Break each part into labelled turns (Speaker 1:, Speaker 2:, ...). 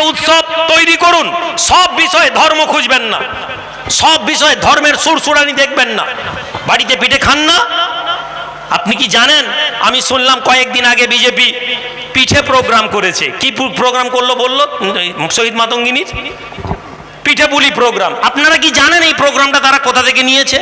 Speaker 1: উৎসব তৈরি করুন। সব বিষয়ে ধর্ম খুঁজবেন না। সব বিষয়ে ধর্মের সুরসুরানি দেখবেন না। বাড়িতে পিঠে খান না। আপনি কি জানেন? আমি শুনলাম কয়েকদিন আগে বিজেপি পিঠে প্রোগ্রাম করেছে। কি প্রোগ্রাম করল বলল? শহীদ মাতঙ্গিনীর? পিঠে পুলি প্রোগ্রাম আপনারা কি জানেন এই প্রোগ্রামটা তারা কোথা থেকে নিয়েছে?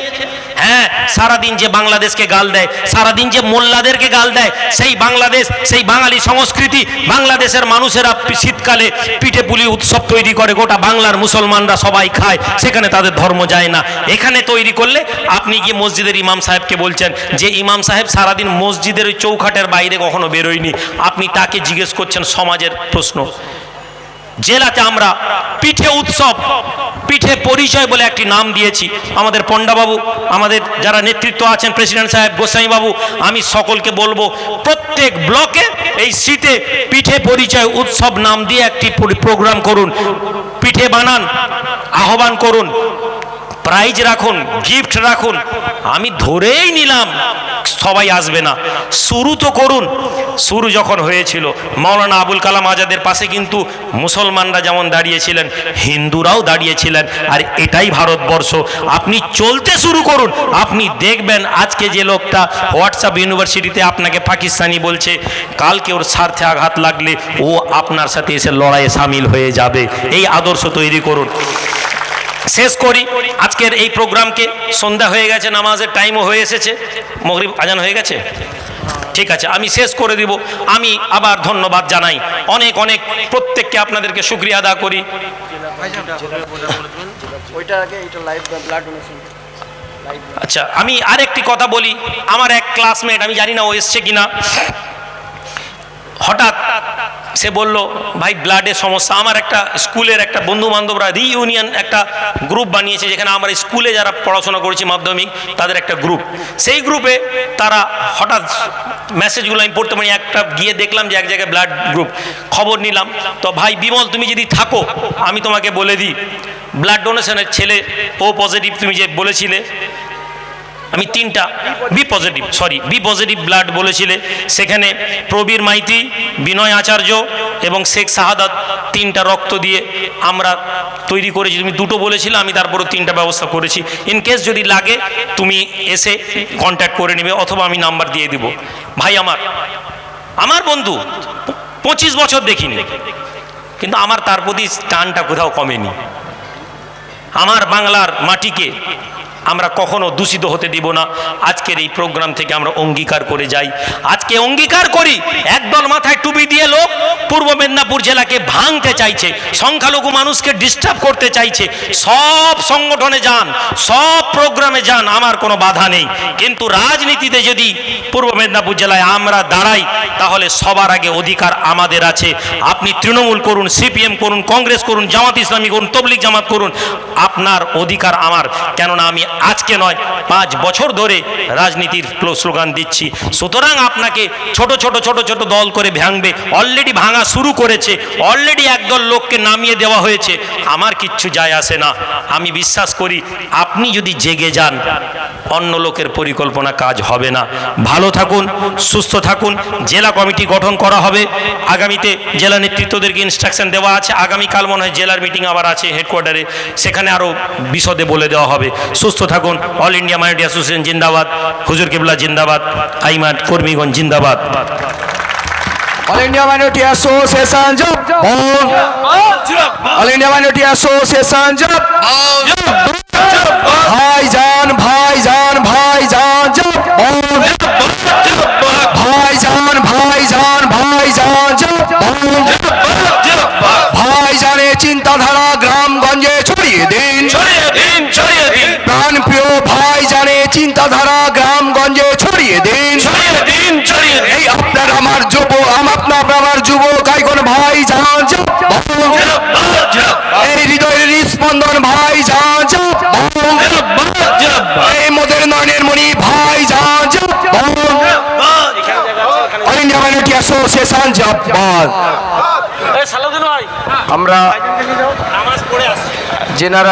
Speaker 1: হ্যাঁ সারাদিন যে বাংলাদেশকে গাল দেয়, সারাদিন যে মোল্লাদেরকে গাল দেয়, সেই বাংলাদেশ, সেই বাঙালি সংস্কৃতি বাংলাদেশের মানুষেরা শীতকালে পিঠে পুলি উৎসব তৈরি করে, গোটা বাংলার মুসলমানরা সবাই খায়, সেখানে তাদের ধর্ম যায় না। এখানে তৈরি করলে আপনি গিয়ে মসজিদের ইমাম সাহেবকে বলছেন যে, ইমাম সাহেব, সারাদিন মসজিদের ওই চৌখাটের বাইরে কখনো বেরোয়নি আপনি তাকে জিজ্ঞেস করছেন সমাজের প্রশ্ন। জেলাতে আমরা পিঠে উৎসব, পিঠে পরিচয় বলে একটি নাম দিয়েছি। আমাদের পণ্ডাবাবু, আমাদের যারা নেতৃত্ব আছেন, প্রেসিডেন্ট সাহেব গোসাই বাবু আমি সকলকে বলব, প্রত্যেক ব্লকে এই শীতে পিঠে পরিচয় উৎসব নাম দিয়ে একটি প্রোগ্রাম করুন। পিঠে বানান, আহ্বান করুন। প্রাইজ রাখুন গিফট রাখুন। আমি ধরেই নিলাম, সবাই আসবে না। শুরু তো করুন। শুরু যখন হয়েছিল, মাওলানা আবুল কালাম আজাদের পাশে কিন্তু মুসলমানরা যেমন দাঁড়িয়েছিলেন, হিন্দুরাও দাঁড়িয়েছিলেন। আর এটাই ভারতবর্ষ। আপনি চলতে শুরু করুন। আপনি দেখবেন আজকে যে লোকটা হোয়াটসঅ্যাপ ইউনিভার্সিটিতে আপনাকে পাকিস্তানি বলছে, কালকে ওর স্বার্থে আঘাত লাগলে ও আপনার সাথে এসে লড়াইয়ে সামিল হয়ে যাবে। এই আদর্শ তৈরি করুন। শেষ করি। আজকের এই প্রোগ্রামকে সন্ধ্যা হয়ে গেছে, নামাজের টাইমও হয়ে এসেছে। মগরিব আজান হয়ে গেছে? ঠিক আছে, আমি শেষ করে দিব। আমি আবার ধন্যবাদ জানাই। অনেক অনেক প্রত্যেককে আপনাদেরকে শুক্রিয়া আদা করি। আচ্ছা আমি আরেকটি কথা বলি। আমার এক ক্লাসমেট আমি জানি না ও এসছে কিনা। হঠাৎ সে বলল, ভাই ব্লাডের সমস্যা। আমার একটা স্কুলের একটা বন্ধু বান্ধবরা রিইউনিয়ন একটা গ্রুপ বানিয়েছে, যেখানে আমার স্কুলে যারা পড়াশোনা করেছি মাধ্যমিক, তাদের একটা গ্রুপ সেই গ্রুপে তারা হঠাৎ মেসেজগুলো আমি পড়তে পারি একটা গিয়ে দেখলাম যে এক জায়গায় ব্লাড গ্রুপ খবর নিলাম, তো ভাই, বিমল, তুমি যদি থাকো, আমি তোমাকে বলে দিই। ব্লাড ডোনেশনের ছেলে, ও পজিটিভ তুমি যে বলেছিলে আমি তিনটা B positive sorry B positive blood বলেছিলে। সেখানে প্রবীর মাইতি, বিনয় আচার্য এবং শেখ শাহাদাত তিনটা রক্ত দিয়ে আমরা তৈরি করেছি। তুমি দুটো বলেছিলে, আমি তারপরে তিনটা ব্যবস্থা করেছি। ইন কেস যদি লাগে, তুমি এসে কন্ট্যাক্ট করে নেবে, অথবা আমি নাম্বার দিয়ে দিব। ভাই আমার আমার বন্ধু, পঁচিশ বছর দেখিনি। কিন্তু আমার তার প্রতি টানটা কোথাও কমেনি। আমার বাংলার মাটিকে আমরা কখনো দূষিত হতে দিব না। আজকের এই প্রোগ্রাম থেকে আমরা অঙ্গীকার করে যাই। আজকে অঙ্গীকার করি, একদল মাথায় টুপি দিয়ে লোক পূর্ব মেদিনীপুর জেলাকে ভাঙতে চাইছে, সংখ্যালঘু মানুষকে ডিস্টার্ব করতে চাইছে। সব সংগঠনে যান, সব প্রোগ্রামে যান, আমার কোনো বাধা নেই। কিন্তু রাজনীতিতে যদি পূর্ব মেদিনীপুর জেলায় আমরা দাঁড়াই, তাহলে সবার আগে অধিকার আমাদের আছে। আপনি তৃণমূল করুন, সিপিএম করুন, কংগ্রেস করুন, জামাত ইসলামী করুন তবলিক জামাত করুন, আপনার অধিকার আমার। কেননা আমি আজকে নয়, পাঁচ বছর ধরে রাজনীতির স্লোগান দিচ্ছি। সুতরাং আপনাকে ছোট ছোট ছোট ছোট দল করে ভাঙবে। অলরেডি ভাঙা শুরু করেছে। অলরেডি একদল লোককে নামিয়ে দেওয়া হয়েছে। আমার কিচ্ছু যায় আসে না। আমি বিশ্বাস করি, আপনি যদি জেগে যান অন্য লোকের পরিকল্পনা কাজ হবে না। ভালো থাকুন সুস্থ থাকুন জেলা কমিটি গঠন করা হবে। আগামীতে জেলা নেতৃত্বদেরকে ইনস্ট্রাকশন দেওয়া আছে। আগামীকাল মনে হয় জেলার মিটিং আবার আছে হেডকোয়ার্টারে সেখানে আরও বিশদে বলে দেওয়া হবে। সুস্থ থাকুন অল ইন্ডিয়া মাইনরিটি অ্যাসোসিয়েশন জিন্দাবাদ হুজুর কেবলা জিন্দাবাদ আইমার কর্মীগঞ্জ জিন্দাবাদ।
Speaker 2: অল ইন্ডিয়া মাইনরিটি অ্যাসোসিয়েশন জব অল ইন্ডিয়া মাইনরিটি অ্যাসোসিয়েশন জব ভাইজান জানে চিন্তাধারা গ্রামগঞ্জে ছড়িয়ে দিন।
Speaker 1: ছড়িয়ে দিন
Speaker 2: প্রাণ প্রিয় ভাইজানের চিন্তাধারা গ্রামগঞ্জে ছড়িয়ে দিন।
Speaker 1: ছড়িয়ে দিন
Speaker 2: এই আপনার আমার যুব আম- আপনার আমার যুব গাইগন ভাই যান মাইনরিটি অ্যাসোসিয়েশন জাপান আমরা যেনারা